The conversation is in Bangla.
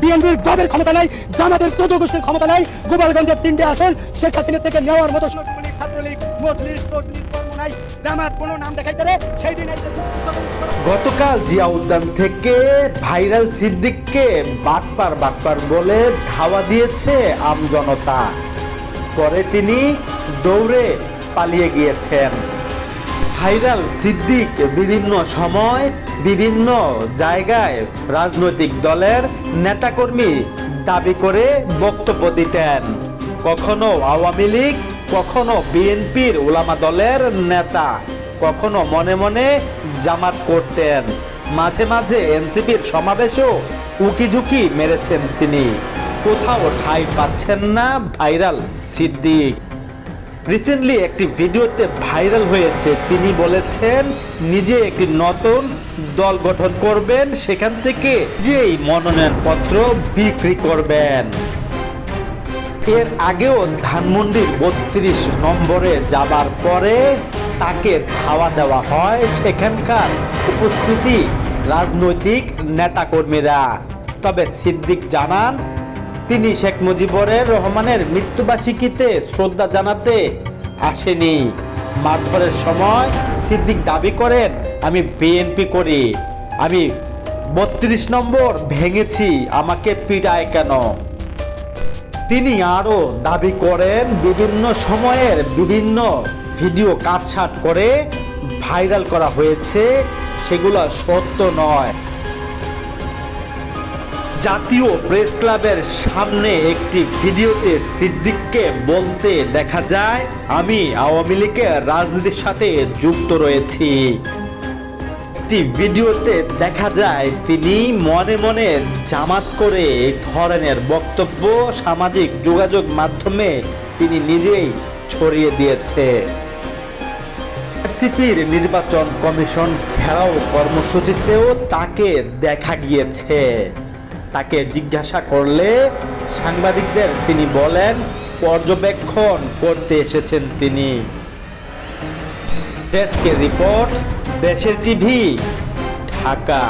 বিএনপির গদের ক্ষমতা নাই, জামাতের চোদ্দ গোষ্ঠীর ক্ষমতা নাই, গোপালগঞ্জের তিনটে আসন শেখ হাসিনা থেকে নেওয়ার মতো গতকাল জিয়া উদ্যান থেকে ভাইরাল সিদ্দিককে বাটপার বাটপার বলে ধাওয়া দিয়েছে আমজনতা পরে তিনি দৌড়ে পালিয়ে গিয়েছেন। ভাইরাল সিদ্দিক বিভিন্ন সময় বিভিন্ন জায়গায় রাজনৈতিক দলের নেতাকর্মী দাবি করে বক্তব্য দিতেন। কখনো আওয়ামী লীগ, কখনো বিএনপির ওলামা দলের নেতা, কখনো মনে মনে জামাত করতেন। মাঝে মাঝে এনসিপির সমাবেশেও উকিঝুঁকি মেরেছেন তিনি। কোথাও ঠাঁই পাচ্ছেন না ভাইরাল সিদ্দিক। রিসেন্টলি একটি ভিডিওতে ভাইরাল হয়েছে। তিনি বলেছেন, নিজে একটি নতুন দল গঠন করবেন, সেখান থেকে যেই মনোনয়নপত্র বিক্রি করবেন। এর আগেও ধানমন্ডি বত্রিশ নম্বরে যাবার পরে তাকে ধাওয়া দেওয়া হয়। সেখানকার উপস্থিতি রাজনৈতিক নেতাকর্মীরা। তবে সিদ্দিক জানান তিনি শেখ মুজিবুরের রহমানের মৃত্যুবার্ষিকীতে শ্রদ্ধা জানাতে আসেনি। মারধরের সময় সিদ্দিক দাবি করেন, আমি বিএনপি করি, আমি বত্রিশ নম্বর ভেঙেছি, আমাকে পিটায় কেন? তিনি আরও দাবি করেন, বিভিন্ন সময়ের বিভিন্ন ভিডিও কাটছাট করে ভাইরাল করা হয়েছে, সেগুলো সত্য নয়। জাতীয় প্রেস ক্লাবের সামনে একটি ভিডিওতে সিদ্দিককে বলতে দেখা যায়, আমি আওয়ামী লীগের রাজনীতির সাথে যুক্ত রয়েছি। একটি ভিডিওতে দেখা যায়, তিনি মনে মনে জামাত করে এই ধরনের বক্তব্য সামাজিক যোগাযোগ মাধ্যমে তিনি নিজেই ছড়িয়ে দিয়েছে। সিপির নির্বাচন কমিশন ঘেরাও কর্মসূচিতেও তাকে দেখা গিয়েছে। তাকে জিজ্ঞাসা করলে সাংবাদিকদের তিনি বলেন, পর্যবেক্ষণ করতে এসেছেন তিনি। ডেস্কের রিপোর্ট, দেশের টিভি, ঢাকা।